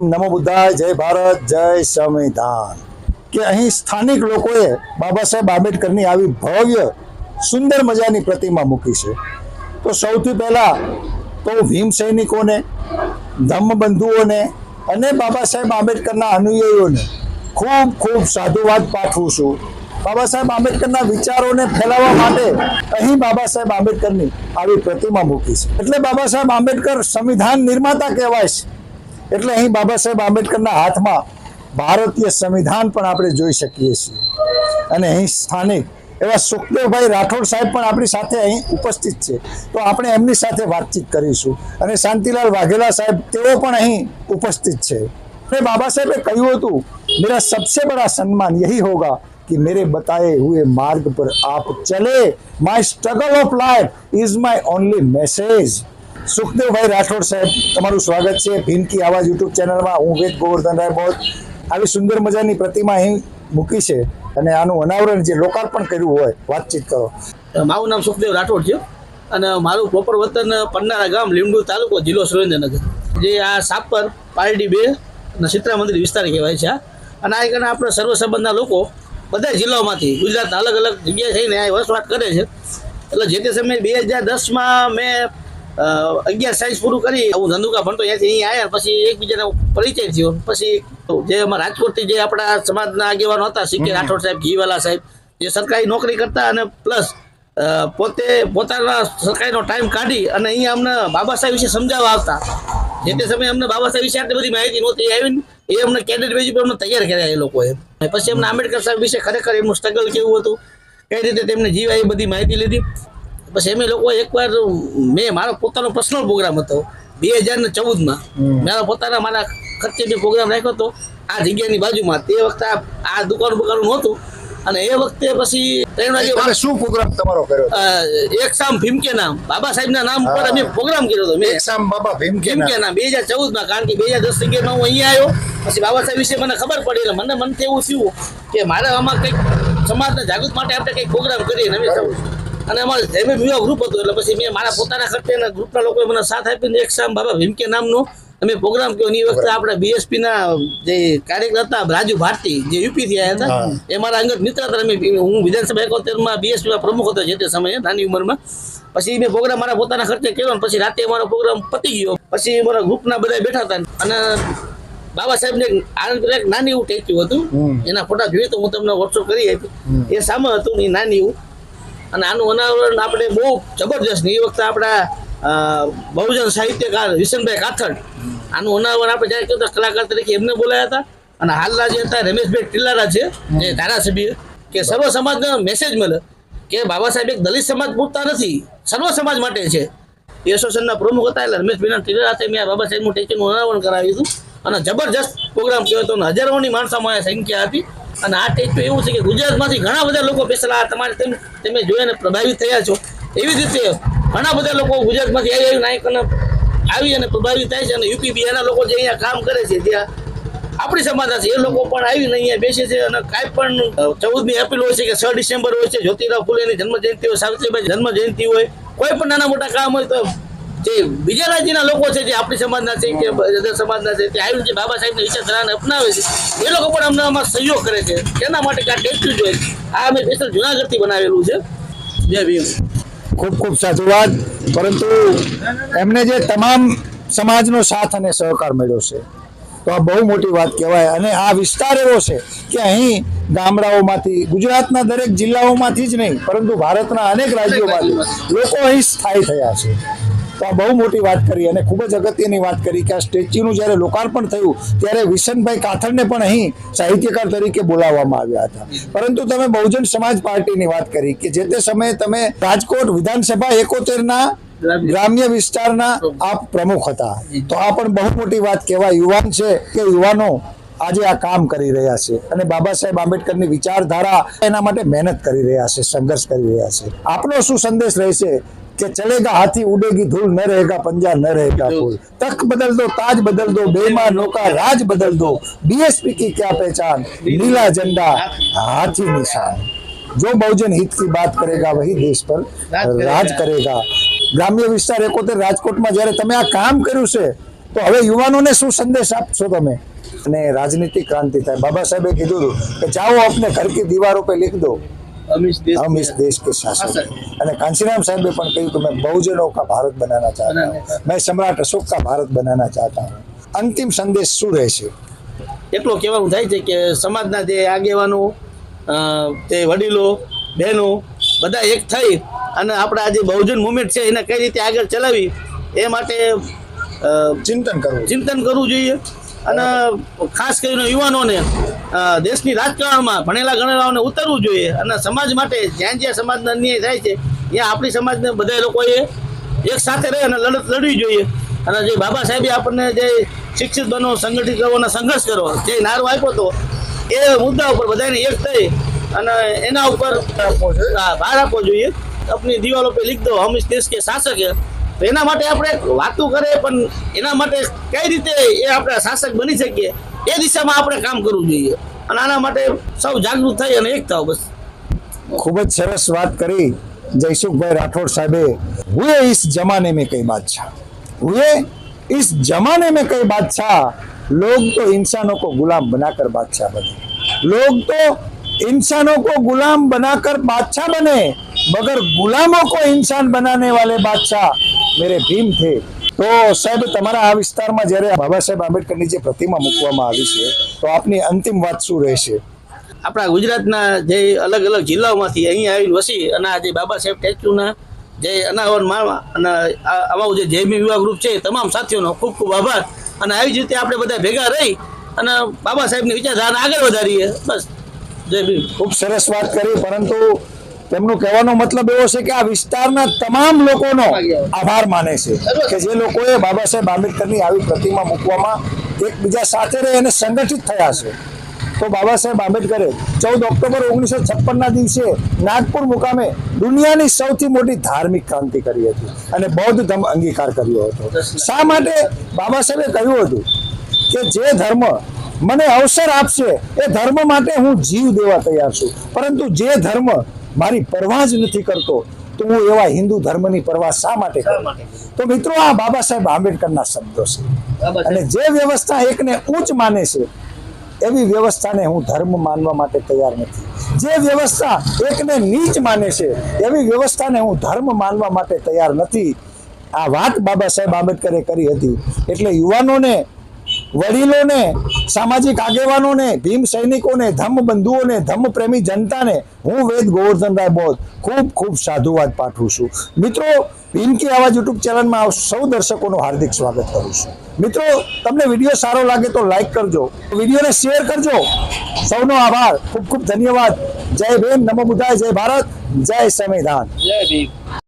નમો બુદ્ધાય, જય ભારત, જય સંવિધાન. કે અહીં સ્થાનિક લોકોએ બાબા સાહેબ આંબેડકરની આવી ભવ્ય, સુંદર મજાની પ્રતિમા મૂકી છે. તો સૌથી પહેલા તો ભીમ સૈનિકોને, ધમ્મબંધુઓને અને બાબા સાહેબ આંબેડકરના અનુયાયીઓને ખૂબ ખૂબ સાધુવાદ પાઠવું છું. બાબા સાહેબ આંબેડકરના વિચારોને ફેલાવવા માટે અહીં બાબા સાહેબ આંબેડકરની આવી પ્રતિમા મૂકી છે. એટલે બાબા સાહેબ આંબેડકર સંવિધાન નિર્માતા કહેવાય છે. એટલે અહીં બાબા સાહેબ આંબેડકરના હાથમાં ભારતીય સંવિધાન પણ આપણે જોઈ શકીએ છીએ અને અહીં સ્થાનિક એવા સુખદેવભાઈ રાઠોડ સાહેબ પણ આપણી સાથે અહીં ઉપસ્થિત છે તો આપણે એમની સાથે વાતચીત કરીશું અને શાંતિલાલ વાઘેલા સાહેબ તેઓ પણ અહીં ઉપસ્થિત છે અને બાબા સાહેબે કહ્યું હતું મેરા સબસે બડા સન્માન યહી હોગા कि मेरे बताए हुए मार्ग पर आप चले my struggle of life is my only message Sukhdevbhai Rathod સાહેબ, તમારું સ્વાગત છે. ભીમકી આવાજ યુટ્યુબ ચેનલમાં હું વેદ ગોવર્ધન રાય બોધ આવી સુંદર મજાની પ્રતિમા અહીં મૂકી છે અને આનું અનાવરણ જે લોકાર્પણ કર્યું હોય, વાતચીત કરો. મારું નામ સુખદેવ રાઠોડ છે અને મારું પ્રોપર વતન પન્નારા ગામ લીમડુ તાલુકો જિલ્લો સુરેન્દ્રનગર. જે આ સાપર, પારડી બે અને સિત્રા મંદિર વિસ્તાર કહેવાય છે. અને આ કારણે આપણે સર્વ સંબંધના લોકો બધા જિલ્લાઓમાંથી, ગુજરાતના અલગ અલગ જગ્યાએ થઈને આ વસવાટ કરે છે. એટલે જે તે સમયે બે હજાર દસમાં મેં અગિયાર સાયન્સ પૂરું કરી હું ધંધુકા ભણતો ત્યાંથી અહીં આવ્યા પછી એકબીજાનો પરિચય થયો. પછી જે અમારા રાજકોટથી જે આપણા સમાજના આગેવાનો હતા સિક્કે રાઠોડ સાહેબ ઘીવાલા સાહેબ જે સરકારી નોકરી કરતા અને પ્લસ પોતે પોતાના સરકારીનો ટાઈમ કાઢી અને અહીંયા અમને બાબા સાહેબ વિશે સમજાવવા આવતા. જે તે સમયે અમને બાબા સાહેબ વિશે આટલી બધી માહિતી નહોતી આવીને એ અમને કેડેટ બેઝ પર અમને તૈયાર કર્યા એ લોકોએ. પછી અમને આંબેડકર સાહેબ વિશે ખરેખર એમનું સ્ટ્રગલ કેવું હતું? કઈ રીતે તેમને જીવાય એ બધી માહિતી લીધી. પછી અમે લોકો એકવાર મેં મારો પોતાનો પર્સનલ પ્રોગ્રામ હતો બે હજાર ને ચૌદમાં. મારા પોતાના મારા ખર્ચે મેં પ્રોગ્રામ રાખ્યો હતો આ જગ્યાની બાજુમાં. તે વખતે આ- દુકાન બુકાન નહોતું. અને એ વખતે પછી તમે શું પ્રોગ્રામ તમારો કર્યો એક સામ ભીમકે નામ. બાબા સાહેબના નામ પર અમે પ્રોગ્રામ કર્યો હતો. મેં એકસામ બાબા ભીમ ભીમકે નામ. બે હજાર ચૌદમાં કારણ કે બે હજાર દસ અગિયારમાં હું અહીંયા આવ્યો. પછી બાબા સાહેબ વિશે મને ખબર પડી એટલે મને મનથી એવું થયું કે મારે આમાં કંઈક સમાજના જાગૃત માટે આપણે કંઈક પ્રોગ્રામ કરીએ ને અમે અને અમારે જૈમે યુવા ગ્રુપ હતું એટલે પછી મેં મારા પોતાના ખર્ચે અને ગ્રુપના લોકોએ મને સાથ આપીને એક સામ બાબા ભીમકે નામનો. અમે પ્રોગ્રામ કર્યો અને એ વખતે આપણે બીએસપી ના જે કાર્યકર હતા રાજુ ભારતી જે યુપી થી આવ્યા હતા એ મારા અંગત મિત્ર હતા અમે હું વિધાનસભા એકોતેરમાં બીએસપી માં પ્રમુખ હતો જે તે સમયે નાની ઉંમરમાં. પછી મેં પ્રોગ્રામ મારા પોતાના ખર્ચે કર્યો ને પછી રાતે મારો પ્રોગ્રામ પતી ગયો. પછી મારા ગ્રુપના બધા બેઠા હતા અને બાબા સાહેબ ને આનંદ એક નાની એવું ટેચ્યુ હતું. એના ફોટા જોઈએ તો હું તમને વોટ્સઅપ કરી આપી એ સામે હતું એ નાની એવું. અને આનું અનાવરણ આપણે બહુ જબરજસ્ત. એ વખતે આપણા બહુજન સાહિત્યકાર વિશનભાઈ કાથડ. આનું અનાવરણ આપણે જ્યારે કહેતા કલાકાર તરીકે એમને બોલાયા હતા. અને હાલના જે હતા રમેશભાઈ ટિલ્લારા છે, જે ધારાસભ્ય, કે સર્વ સમાજનો મેસેજ મળે કે બાબા સાહેબ એક દલિત સમાજ પૂરતા નથી, સર્વ સમાજ માટે છે. એસોસિએશનના પ્રમુખ હતા એટલે રમેશભાઈના ટિલ્લારા સાથે મેં બાબા સાહેબનું ટેકીનું અનાવરણ કરાવ્યું હતું. અને જબરજસ્ત પ્રોગ્રામ કહેવાય હતો હજારોની માણસોમાં સંખ્યા હતી. અને આ ટેચું એવું છે કે ગુજરાતમાંથી ઘણા બધા લોકો બેસેલા તમારે તેમ તમે જોઈને પ્રભાવિત થયા છો. એવી જ રીતે ઘણા બધા લોકો ગુજરાતમાંથી આવી આવી નાયકોને આવી અને પ્રભાવિત થાય છે અને યુપી બિહારના લોકો જે અહીંયા કામ કરે છે ત્યાં આપણી સમાજના છે, એ લોકો પણ આવીને અહીંયા બેસે છે અને કાંઈ પણ ચૌદમી એપ્રિલ હોય છે કે છ ડિસેમ્બર હોય છે, જ્યોતિરાવ ફૂલેની જન્મ જયંતિ હોય, સાવિત્રીબાઈ જન્મ જયંતિ હોય, કોઈ પણ નાના મોટા કામ હોય તો જે બીજા રાજ્યના લોકો છે જે આપણી સમાજના છે કે અદર સમાજના છે તે આવીને જે બાબા સાહેબની વિચારધારાને અપનાવે છે એ લોકો પણ અમને આમાં સહયોગ કરે છે. તેના માટે? આ ટેક્યુ જોઈએ આ અમે સ્પેશિયલ જુનાગઢથી બનાવેલું છે. જય ભીમ. ખૂબ ખૂબ સાધુવાદ. પરંતુ એમને જે તમામ સમાજનો સાથ અને સહકાર મળ્યો છે તો આ બહુ મોટી વાત કહેવાય. અને આ વિસ્તાર એવો છે કે અહીં ગામડાઓમાંથી ગુજરાતના દરેક જિલ્લાઓમાંથી જ નહીં પરંતુ ભારતના અનેક રાજ્યોમાંથી લોકો અહીં સ્થાયી થયા છે. તો આ બહુ મોટી વાત કરી અને ખૂબ જ અગત્યની વાત કરી કે આ સ્ટેચ્યુનું જ્યારે લોકાર્પણ થયું, ત્યારે વિશનભાઈ કાથડને પણ અહીં સાહિત્યકાર તરીકે બોલાવવામાં આવ્યા હતા. પરંતુ તમે બહુજન સમાજ પાર્ટીની વાત કરી કે જે તે સમયે તમે રાજકોટ વિધાનસભા એકોતેરના ગ્રામ્ય વિસ્તારના આપ પ્રમુખ હતા. તો આ પણ બહુ મોટી વાત કહેવાય. યુવાન છે કે યુવાનો આજે આ કામ કરી રહ્યા છે અને બાબા સાહેબ આંબેડકરની વિચારધારા એના માટે મહેનત કરી રહ્યા છે, સંઘર્ષ કરી રહ્યા છે. આપનો શું સંદેશ રહેશે कि चलेगा हाथी उड़ेगी धूल न रहेगा पंजा न रहेगा फूल तख बदल दो ताज बदल दो बेमा नौका राज बदल दो बीएसपी की क्या पहचान नीला झंडा हाथी निशान जो बहुजन हित की बात करेगा वही देश पर राज करेगा ગ્રામ્ય વિસ્તાર એકોતેર રાજકોટમાં જ્યારે તમે આ કામ કર્યું છે તો હવે યુવાનોને શું સંદેશ આપશો તમે અને રાજનીતિક ક્રાંતિ થાય બાબા સાહેબે કીધું કે જાઓ આપને ઘર કી દીવારો પે લિખ દો અમીશ દેશ हम इस देश के शासक शासक। અને કાંચીરામ સાહેબે પણ કહ્યું કે मैं बहुजनों का भारत बनाना चाहता बनाना हूँ मैं सम्राट अशोक का भारत बनाना चाहता हूँ અંતિમ સંદેશ શું રહેશે એટલો કહેવાનું થાય છે કે સમાજના જે આગેવાનો અ, તે વડીલો બહેનો બધા એક થઈ અને આપણા આ જે બહુજન મુવમેન્ટ છે એને કઈ રીતે આગળ ચલાવી એ માટે અ, ચિંતન કરવું ચિંતન કરવું જોઈએ અને ખાસ કરીને યુવાનોને દેશની રાજકારણમાં ભણેલા ગણેલાઓને ઉતરવું જોઈએ અને સમાજ માટે જ્યાં જ્યાં સમાજનો અન્યાય થાય છે, ત્યાં આપણી સમાજને બધા લોકોએ એક સાથે રહી અને લડત લડવી જોઈએ. અને જે બાબા સાહેબે આપણને જે શિક્ષિત બનો, સંગઠિત કરો અને સંઘર્ષ કરો જે નારો આપ્યો હતો, એ મુદ્દા ઉપર બધાને એક થઈ અને એના ઉપર ભાર આપવો જોઈએ. આપણી દિવાલો પર લીખ હમીશ દેશ કે શાસક હે. તો એના માટે આપણે વાતો કરે પણ એના માટે કઈ રીતે એ આપણે શાસક બની શકીએ એ દિશામાં આપણે કામ કરવું જોઈએ અને આના માટે સૌ જાગૃત થઈ અને એક થાવ બસ ખૂબ જ સરસ વાત કરી જયસુખભાઈ રાઠોડ સાહેબે હુએ इस जमाने में कई बादशाह हुए इस जमाने में कई बादशाह लोग तो इंसानों को गुलाम बनाकर बादशाह बने लोग तो इंसानों को गुलाम बनाकर बादशाह बने मगर गुलामों को इंसान बनाने वाले बादशाह मेरे भीम थे તો સાહેબ તમારા આ વિસ્તારમાં જ્યારે બાબા સાહેબ આંબેડકરની જે પ્રતિમા મૂકવામાં આવી છે તો આપની અંતિમ વાત શું રહેશે આપણા ગુજરાતના જે અલગ અલગ જિલ્લાઓમાંથી અહીંયા આવીને વસી અને આ જે બાબા સાહેબ સ્ટેચ્યુના જે અનાવરણ માણવા અને આ- અમારું જે જયમી વિવાહ ગ્રુપ છે એ તમામ સાથીઓનો ખૂબ ખૂબ આભાર અને આવી જ રીતે આપણે બધા ભેગા રહી અને બાબા સાહેબની વિચારધારા આગળ વધારીએ બસ જય ભીમ ખૂબ સરસ વાત કરી પરંતુ તેમનું કહેવાનો મતલબ એવો છે કે આ વિસ્તારના તમામ લોકોનો આભાર માને છે કે જે લોકોએ બાબા સાહેબ આંબેડકરની આવી પ્રતિમા મૂકવામાં એકબીજા સાથે રહી અને સંગઠિત થયા છે. તો બાબા સાહેબ આંબેડકરે ચૌદ ઓક્ટોબર ઓગણીસો છપ્પનના દિવસે નાગપુર મુકામે દુનિયાની સૌથી મોટી ધાર્મિક ક્રાંતિ કરી હતી અને બૌદ્ધ ધર્મ અંગીકાર કર્યો હતો. શા માટે? બાબા સાહેબે કહ્યું હતું કે જે ધર્મ મને અવસર આપશે એ ધર્મ માટે હું જીવ દેવા તૈયાર છું. પરંતુ જે ધર્મ મારી પરવાહ જ નથી કરતો. તો હું એવા હિન્દુ ધર્મની પરવાહ શા માટે કરું? તો મિત્રો, આ બાબા સાહેબ આંબેડકરના શબ્દો છે. અને જે વ્યવસ્થા એકને ઉચ્ચ માને છે, એવી વ્યવસ્થાને હું ધર્મ માનવા માટે તૈયાર નથી. જે વ્યવસ્થા એકને નીચ માને છે, એવી વ્યવસ્થાને હું ધર્મ માનવા માટે તૈયાર નથી. આ વાત બાબા સાહેબ આંબેડકરે કરી હતી. એટલે યુવાનોને વડીલોને, સામાજિક આગેવાનોને, ભીમ સૈનિકોને ધમ્મ બંધુઓને ધમ્મ પ્રેમી જનતાને હું વેદ ગોવર્ધનરાય બોધ ખૂબ ખૂબ સાધુવાદ પાઠવું છું. મિત્રો ભીમ કી આવાજ યુટ્યુબ ચેનલમાં સૌ દર્શકોનું હાર્દિક સ્વાગત કરું છું. મિત્રો, તમને વીડિયો સારો લાગે તો લાઈક કરજો. વિડીયોને શેર કરજો. સૌનો આભાર. ખૂબ ખૂબ ધન્યવાદ. જય ભીમ. નમો બુધાય જય ભારત. જય સંવિધાન. જય ભીમ.